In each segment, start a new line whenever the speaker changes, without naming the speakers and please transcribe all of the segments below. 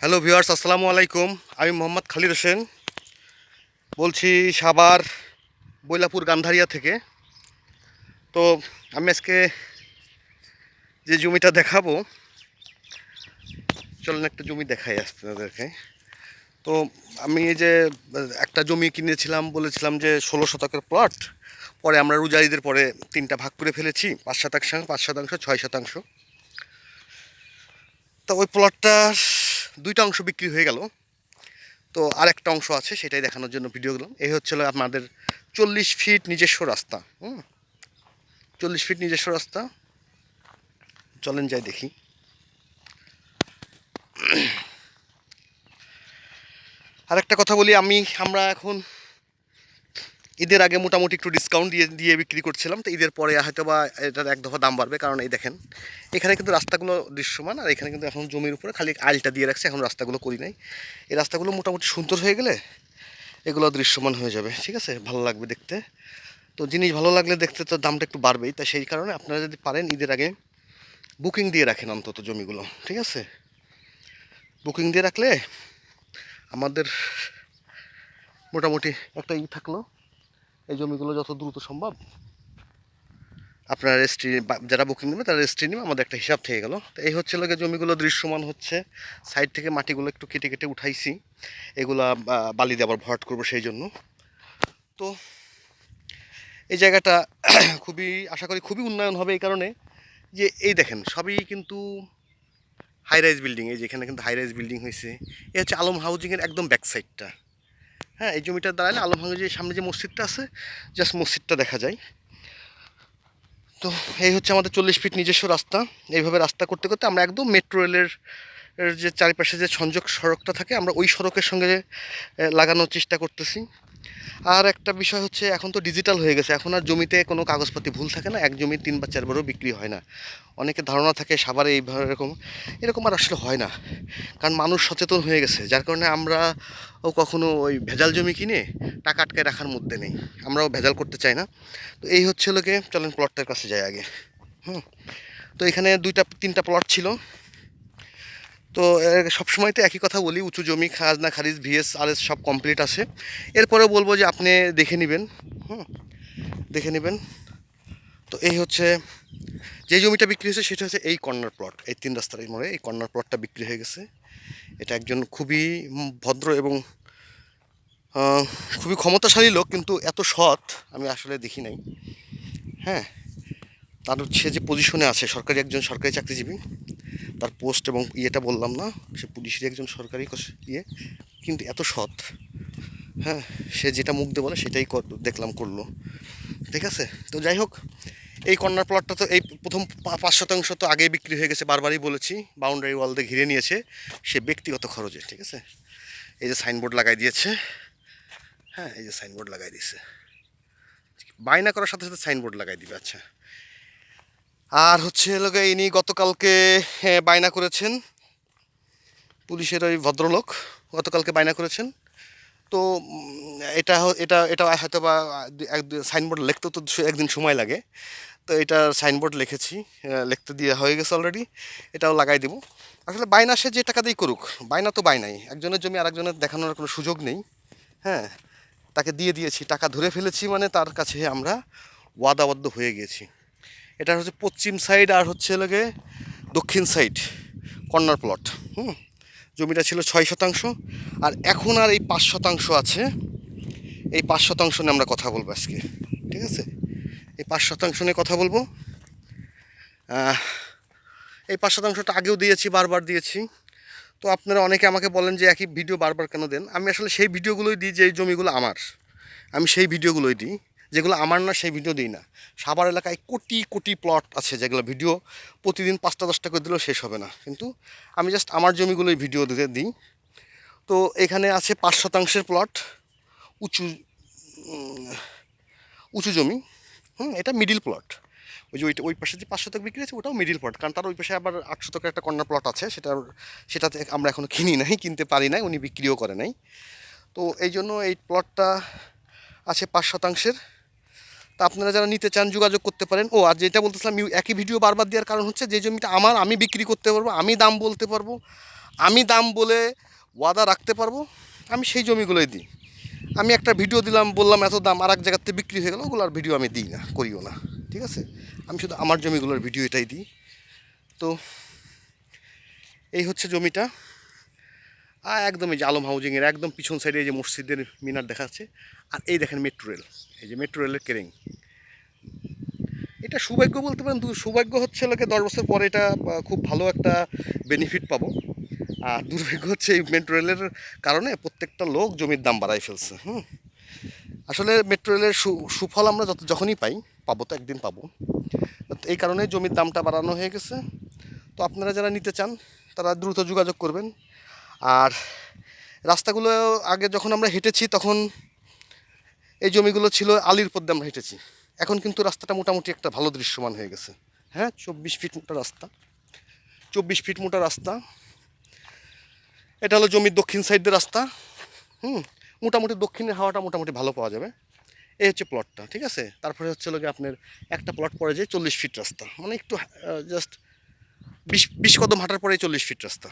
Hello viewers, আসসালামু আলাইকুম। আমি মোহাম্মদ খালিদ হোসেন। বলছি সাবার বৈলাপুর, গান্ধারিয়া থেকে। তো আমি আজকে যে জমিটা দেখাবো, চলুন একটা জমি দেখাই আপনাদেরকে। তো আমি এই যে একটা জমি কিনেছিলাম, বলেছিলাম যে ষোলো শতকের প্লট, পরে আমরা রুজারিদের পরে তিনটা ভাগ করে ফেলেছি, পাঁচ শতাংশ পাঁচ শতাংশ, ছয় শতাংশ। তো ওই প্লটটার দুইটা অংশ বিক্রি হয়ে গেল। তো আর একটা অংশ আছে, সেটাই দেখানোর জন্য ভিডিও গেলাম এই হচ্ছিল আপনাদের চল্লিশ ফিট নিজস্ব রাস্তা, হুম? চল্লিশ ফিট নিজস্ব রাস্তা। চলেন যাই দেখি। আর একটা কথা বলি, আমি, আমরা এখন ঈদের আগে মোটামুটি একটু ডিসকাউন্ট দিয়ে দিয়ে বিক্রি করছিলাম, তো ঈদের পরে হয়তো বা এটার এক দফা দাম বাড়বে, কারণ এই দেখেন, এখানে কিন্তু রাস্তাগুলো দৃশ্যমান, আর এখানে কিন্তু এখন জমির উপরে খালি আইলটা দিয়ে রাখছে, এখন রাস্তাগুলো করি নাই। এই রাস্তাগুলো মোটামুটি সুন্দর হয়ে গেলে এগুলো দৃশ্যমান হয়ে যাবে, ঠিক আছে? ভালো লাগবে দেখতে। তো জিনিস ভালো লাগলে দেখতে তো দামটা একটু বাড়বেই তাই সেই কারণে আপনারা যদি পারেন ঈদের আগে বুকিং দিয়ে রাখেন অন্তত জমিগুলো, ঠিক আছে? বুকিং দিয়ে রাখলে আমাদের মোটামুটি একটা ই থাকল এই জমিগুলো যত দ্রুত সম্ভব আপনারা রেজিস্ট্রি যারা বুকিং নেবে তারা রেজিস্ট্রি নেবে, আমাদের একটা হিসাব থেকে গেল। তো এই হচ্ছে লোকে জমিগুলো দৃশ্যমান হচ্ছে সাইড থেকে মাটিগুলো একটু কেটে কেটে উঠাইছি, এগুলা বালি দিয়ে আবার ভরাট করব সেই জন্য। তো এই জায়গাটা খুবই, আশা করি খুবই উন্নয়ন হবে এই কারণে, যে এই দেখেন, সবই কিন্তু হাই রাইজ বিল্ডিং এই যেখানে কিন্তু হাই রাইজ বিল্ডিং হয়েছে এ হচ্ছে আলম হাউজিংয়ের একদম ব্যাক সাইডটা হ্যাঁ এই জমিটা দাঁড়ালে আলো ভাঙে যে সামনে যে মসজিদটা আছে জাস্ট মসজিদটা দেখা যায়। তো এই হচ্ছে আমাদের চল্লিশ ফিট নিজস্ব রাস্তা। এইভাবে রাস্তা করতে করতে আমরা একদম মেট্রো রেলের যে চারিপাশে যে সংযোগ সড়কটা থাকে, আমরা ওই সড়কের সঙ্গে লাগানোর চেষ্টা করতেছি। আর একটা বিষয় হচ্ছে, এখন তো ডিজিটাল হয়ে গেছে। এখন আর জমিতে কোনো কাগজপাতি ভুল থাকে না, এক জমি তিন বা চারবারও বিক্রি হয় না। অনেকে ধারণা থাকে সাভারে এইভাবে এরকম এরকম আর আসলে হয় না। কারণ মানুষ সচেতন হয়ে গেছে, যার কারণে আমরা ও কখনো ওই ভেজাল জমি কিনে টাকা আটকে রাখার মধ্যে নেই। আমরাও ভেজাল করতে চাই না। তো এই হচ্ছে লোকে চলেন প্লটটার কাছে যাই আগে। হুম। তো এখানে দুইটা, তিনটা প্লট ছিল। তো সবসময় তো একই কথা বলি, উঁচু জমি, খাজনা, খারিজ, ভিএস আর এস সব কমপ্লিট আছে। এরপরে বলব যে আপনি দেখে নেবেন, হুম, দেখে নেবেন। তো এই হচ্ছে, যে জমিটা বিক্রি হয়েছে সেটা হচ্ছে এই কর্নার প্লট এই তিন রাস্তার এই মোড়ে এই কর্নার প্লটটা বিক্রি হয়ে গেছে। এটা একজন খুবই ভদ্র এবং খুবই ক্ষমতাশালী লোক, কিন্তু এত সৎ, আমি আসলে দেখি নাই। হ্যাঁ তার হচ্ছে যে পজিশনে আছে, সরকারি একজন সরকারি চাকরিজীবী। তার পোস্ট এবং ইয়েটা বললাম না, সে পুলিশের একজন সরকারি ইয়ে কিন্তু এত সৎ। হ্যাঁ সে যেটা মুখ দিয়ে বলে সেটাই দেখলাম করল। ঠিক আছে? তো যাই হোক, এই কর্নার প্লটটা তো এই প্রথম পাঁচ শতাংশ তো আগেই বিক্রি হয়ে গেছে, বারবারই বলেছি, বাউন্ডারি ওয়াল দিয়ে ঘিরে নিয়েছে সে ব্যক্তিগত খরচে, ঠিক আছে? এই যে সাইনবোর্ড লাগাই দিয়েছে হ্যাঁ এই যে সাইনবোর্ড লাগাই দিয়েছে। বায়না করার সাথে সাথে সাইনবোর্ড লাগাই দিবে আচ্ছা। আর হচ্ছে লোকে ইনি গতকালকে বায়না করেছেন। পুলিশের ওই ভদ্রলোক গতকালকে বায়না করেছেন। তো এটা এটা এটা হয়তো বা এক সাইনবোর্ড লিখতে তো একদিন সময় লাগে। তো এটা সাইনবোর্ড লিখেছি লিখতে দিয়ে হয়ে গেছে অলরেডি এটাও লাগাই দেবো। আসলে বায়না সে যে টাকা দিয়েই করুক, বায়না তো বায়নাই। একজনের জমি আরেকজনের দেখানোর কোনো সুযোগ নেই হ্যাঁ। তাকে দিয়ে দিয়েছি, টাকা ধরে ফেলেছি মানে তার কাছে আমরা ওয়াদাবদ্ধ হয়ে গিয়েছি এটা হচ্ছে পশ্চিম সাইড আর হচ্ছে লাগে দক্ষিণ সাইড কর্নার প্লট হুম? জমিটা ছিল ছয় শতাংশ আর এখন আর এই পাঁচ শতাংশ আছে। এই পাঁচ শতাংশ নিয়ে আমরা কথা বলব আজকে, ঠিক আছে? এই পাঁচ শতাংশ নিয়ে কথা বলব। এই পাঁচ শতাংশটা আগেও দিয়েছি, বারবার দিয়েছি। তো আপনারা অনেকে আমাকে বলেন যে একই ভিডিও বারবার কেন দেন? আমি আসলে সেই ভিডিওগুলোই দিই যে এই জমিগুলো আমার। আমি সেই ভিডিওগুলোই দিই। যেগুলো আমার না, সেই ভিডিও দিই না। সাভার এলাকায় কোটি কোটি প্লট আছে যেগুলো ভিডিও প্রতিদিন পাঁচটা, দশটা করে দিলেও শেষ হবে না। কিন্তু আমি জাস্ট আমার জমিগুলোই ভিডিও দিতে দিই। তো এখানে আছে পাঁচ শতাংশের প্লট উঁচু উঁচু জমি। হুম, এটা মিডিল প্লট ওই যে ওইটা, ওই পাশে যে পাঁচ শতক বিক্রি আছে ওটাও মিডিল প্লট কারণ তার ওই পাশে আবার আট শতকের একটা কর্নার প্লট আছে, সেটা, সেটাতে আমরা এখনও কিনি নাই, কিনতে পারি নাই, উনি বিক্রিও করে নাই। তো এই জন্য এই প্লটটা আছে পাঁচ শতাংশের। তা আপনারা যারা নিতে চান যোগাযোগ করতে পারেন। ও, আর যেটা বলতেছিলাম একই ভিডিও বারবার দেওয়ার কারণ হচ্ছে যে জমিটা আমার, আমি বিক্রি করতে পারব, আমি দাম বলতে পারব, আমি দাম বলে ওয়াদা রাখতে পারব, আমি সেই জমিগুলোই দিই। আমি একটা ভিডিও দিলাম, বললাম এত দাম আর এক জায়গাতে বিক্রি হয়ে গেল, ওগুলোর ভিডিও আমি দিই না, করিও না, ঠিক আছে? আমি শুধু আমার জমিগুলোর ভিডিও এটাই দিই। তো, এই হচ্ছে জমিটা। আর একদম এই যে আলম হাউজিংয়ের একদম পিছন সাইডে এই যে মসজিদের মিনার দেখা যাচ্ছে আর এই দেখেন মেট্রো রেল এই যে মেট্রো রেলের কেরিং। এটা সৌভাগ্য বলতে পারেন সৌভাগ্য হচ্ছে লোকে দশ বছর পরে এটা খুব ভালো একটা বেনিফিট পাবো। আর দুর্ভাগ্য হচ্ছে এই মেট্রো রেলের কারণে প্রত্যেকটা লোক জমির দাম বাড়াই ফেলছে, হুম। আসলে মেট্রো রেলের সুফল আমরা যত যখনই পাই, পাবো তো একদিন পাবো। এই কারণে জমির দামটা বাড়ানো হয়ে গেছে। তো আপনারা যারা নিতে চান, তারা দ্রুত যোগাযোগ করবেন। আর রাস্তাগুলো আগে যখন আমরা হেঁটেছি তখন এই জমিগুলো ছিল আলির পদ্মে আমরা হেঁটেছি। এখন কিন্তু রাস্তাটা মোটামুটি একটা ভালো দৃশ্যমান হয়ে গেছে। হ্যাঁ চব্বিশ ফিট মোটা রাস্তা। চব্বিশ ফিট মোটা রাস্তা। এটা হলো জমির দক্ষিণ সাইডের রাস্তা। হুম, মোটামুটি দক্ষিণের হাওয়াটা মোটামুটি ভালো পাওয়া যাবে। এই হচ্ছে প্লটটা ঠিক আছে? তারপরে হচ্ছে লোকে আপনার একটা প্লট পড়ে যায় চল্লিশ ফিট রাস্তা। মানে একটু জাস্ট বিশ বিশ কদম হাঁটার পরেই চল্লিশ ফিট রাস্তা।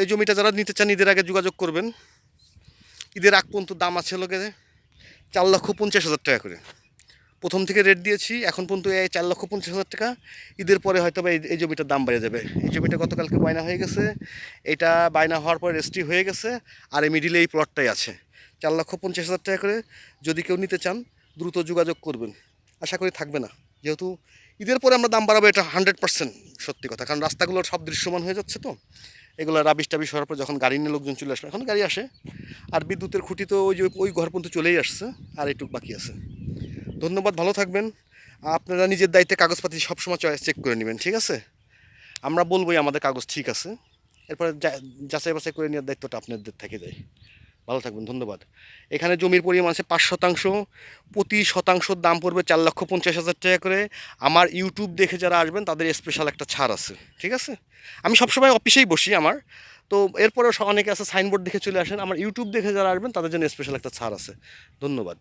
এই জমিটা যারা নিতে চান, ঈদের আগে যোগাযোগ করবেন। ঈদের আগ পর্যন্ত দাম আছে লোকে চার লক্ষ পঞ্চাশ হাজার টাকা করে। প্রথম থেকে রেট দিয়েছি, এখন পর্যন্ত এই চার লক্ষ পঞ্চাশ হাজার টাকা। ঈদের পরে হয়তো বা এই- জমিটার দাম বেড়ে যাবে। এই জমিটা গতকালকে বায়না হয়ে গেছে। এটা বায়না হওয়ার পর রেজিস্ট্রি হয়ে গেছে। আর এই মিডিলে এই প্লটটাই আছে। চার লক্ষ পঞ্চাশ হাজার টাকা করে যদি কেউ নিতে চান, দ্রুত যোগাযোগ করবেন। আশা করি থাকবে না। যেহেতু ঈদের পরে আমরা দাম বাড়াবো, এটা হান্ড্রেড পার্সেন্ট সত্যি কথা। কারণ রাস্তাগুলো সব দৃশ্যমান হয়ে যাচ্ছে তো। এগুলো রাবিশ টাবিশ হওয়ার পর যখন গাড়ি নিয়ে লোকজন চলে আসবে, এখন গাড়ি আসে। আর বিদ্যুতের খুঁটি তো ওই যে ওই ঘর পর্যন্ত চলেই আসছে, আর এটুক বাকি আছে। ধন্যবাদ, ভালো থাকবেন। আপনারা নিজের দায়িত্বে কাগজপাতি সবসময় চয়েস চেক করে নেবেন, ঠিক আছে? আমরা বলবোই আমাদের কাগজ ঠিক আছে, এরপরে যাচাই বাছাই করে নেওয়ার দায়িত্বটা আপনাদের থেকে যায়। ভালো থাকবেন, ধন্যবাদ। এখানে জমির পরিমাণ আছে পাঁচ শতাংশ, প্রতি শতাংশর দাম পড়বে চার লক্ষ পঞ্চাশ হাজার টাকা করে। আমার ইউটিউব দেখে যারা আসবেন, তাদের স্পেশাল একটা ছাড় আছে, ঠিক আছে? আমি সবসময় অফিসেই বসি আমার। তো এরপরেও অনেকে আছে সাইনবোর্ড দেখে চলে আসেন। আমার ইউটিউব দেখে যারা আসবেন, তাদের জন্য স্পেশাল একটা ছাড় আছে। ধন্যবাদ।